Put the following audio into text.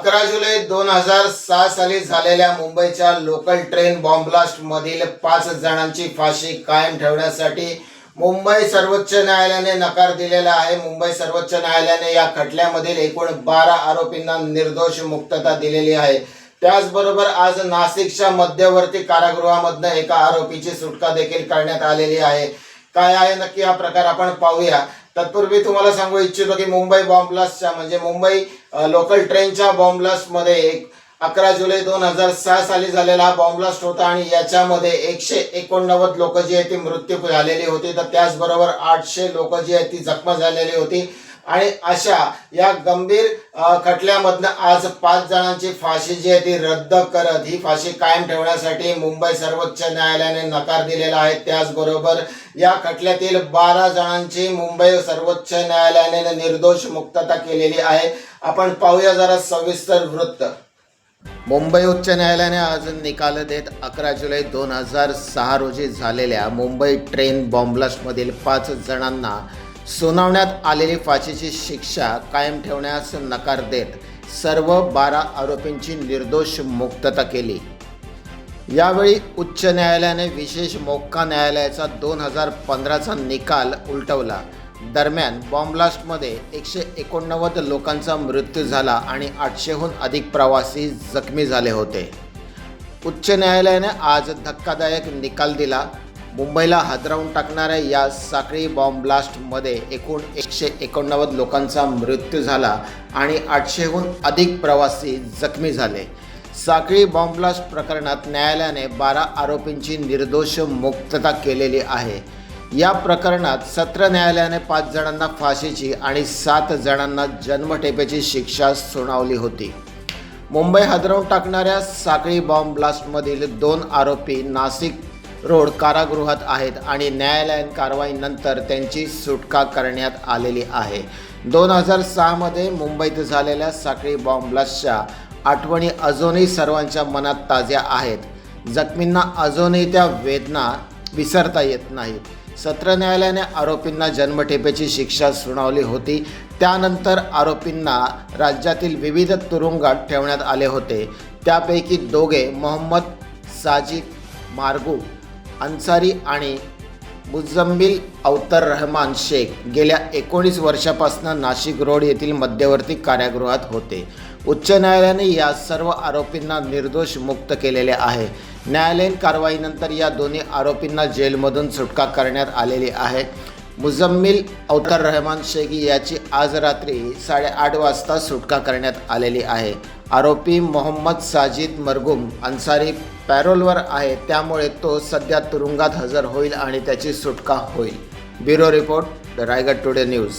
अकरा जुलै दोन हजार सहा साली झालेल्या मुंबईच्या लोकल ट्रेन बॉम्बलास्टमधील पाच जणांची फाशी कायम ठेवण्यासाठी मुंबई सर्वोच्च न्यायालयाने नकार दिलेला आहे. मुंबई सर्वोच्च न्यायालयाने या खटल्यामधील एकूण बारा आरोपींना निर्दोष मुक्तता दिलेली आहे. त्याचबरोबर आज नाशिकच्या मध्यवर्ती कारागृहामधनं एका आरोपीची सुटका देखील करण्यात आलेली आहे. काय आहे नक्की हा प्रकार आपण पाहूया. तत्पूर्वी तुम्हाला सांगू इच्छितो की मुंबई बॉम्बलास्टच्या म्हणजे मुंबई लोकल ट्रेनच्या बॉम्बलास्टमध्ये एक अकरा जुलै दोन हजार सहा साली झालेला हा बॉम्बलास्ट होता आणि याच्यामध्ये एकशे एकोणनव्वद लोक जी आहे ती मृत्यू झालेली होती. तर त्याचबरोबर आठशे लोक जी आहेत ती जखमा झालेली होती. आणि अशा या गंभीर खटल्यामधनं आज पाच जणांची फाशी जी आहे ती रद्द करत ही फाशी कायम ठेवण्यासाठी मुंबई सर्वोच्च न्यायालयाने नकार दिलेला आहे. त्याचबरोबर या खटल्यातील बारा जणांची मुंबई सर्वोच्च न्यायालयाने निर्दोष मुक्तता केलेली आहे. आपण पाहूया जरा सविस्तर वृत्त. मुंबई उच्च न्यायालयाने आज निकाल देत अकरा जुलै दोन हजार सहा रोजी झालेल्या मुंबई ट्रेन बॉम्बलास्टमधील पाच जणांना सुनावण्यात आलेली फाशीची शिक्षा कायम ठेवण्यास नकार देत सर्व बारा आरोपींची निर्दोष मुक्तता केली. यावेळी उच्च न्यायालयाने विशेष मोक्का न्यायालयाचा दोन हजार पंधराचा निकाल उलटवला. दरम्यान बॉम्बलास्टमध्ये एकशे एकोणनव्वद लोकांचा मृत्यू झाला आणि आठशेहून अधिक प्रवासी जखमी झाले होते. उच्च न्यायालयाने आज धक्कादायक निकाल दिला. मुंबईला हादरावून टाकणाऱ्या या साखळी बॉम्ब ब्लास्टमध्ये एकूण एकशे एकोणनव्वद लोकांचा मृत्यू झाला आणि आठशेहून अधिक प्रवासी जखमी झाले. साखळी बॉम्ब ब्लास्ट प्रकरणात न्यायालयाने बारा आरोपींची निर्दोष मुक्तता केलेली आहे. या प्रकरणात सत्र न्यायालयाने पाच जणांना फाशीची आणि सात जणांना जन्मठेपेची शिक्षा सुनावली होती. मुंबई हादरवून टाकणाऱ्या साखळी बॉम्ब ब्लास्टमधील दोन आरोपी नाशिक रोड कारागृहात आहेत आणि न्यायालयीन कारवाईनंतर त्यांची सुटका करण्यात आलेली आहे. दोन हजार सहामध्ये मुंबईत झालेल्या साखळी बॉम्ब ब्लास्टच्या आठवणी अजूनही सर्वांच्या मनात ताज्या आहेत. जखमींना अजूनही त्या वेदना विसरता येत नाहीत. सत्र न्यायालयाने आरोपींना जन्मठेपेची शिक्षा सुनावली होती. त्यानंतर आरोपींना राज्यातील विविध तुरुंगात ठेवण्यात आले होते. त्यापैकी दोघे मोहम्मद साजिद मार्गू अन्सारी आणि मुझम्मिल अवतर रहमान शेख गेल्या एकोणीस वर्षापासून नाशिक रोड येथील मध्यवर्ती कारागृहात होते. उच्च न्यायालयाने या सर्व आरोपींना निर्दोष मुक्त केलेले आहे. न्यायालयीन कारवाईनंतर या दोन्ही आरोपींना जेलमधून सुटका करण्यात आलेली आहे. मुझम्मिल अवतर रहमान शेख याची आज रात्री साडेआठ वाजता सुटका करण्यात आलेली आहे. आरोपी मोहम्मद साजिद मरगुम अन्सारी पॅरोलवर आहे त्यामुळे तो सध्या तुरुंगात हजर होईल आणि त्याची सुटका होईल. Bureau report the Raigad today news.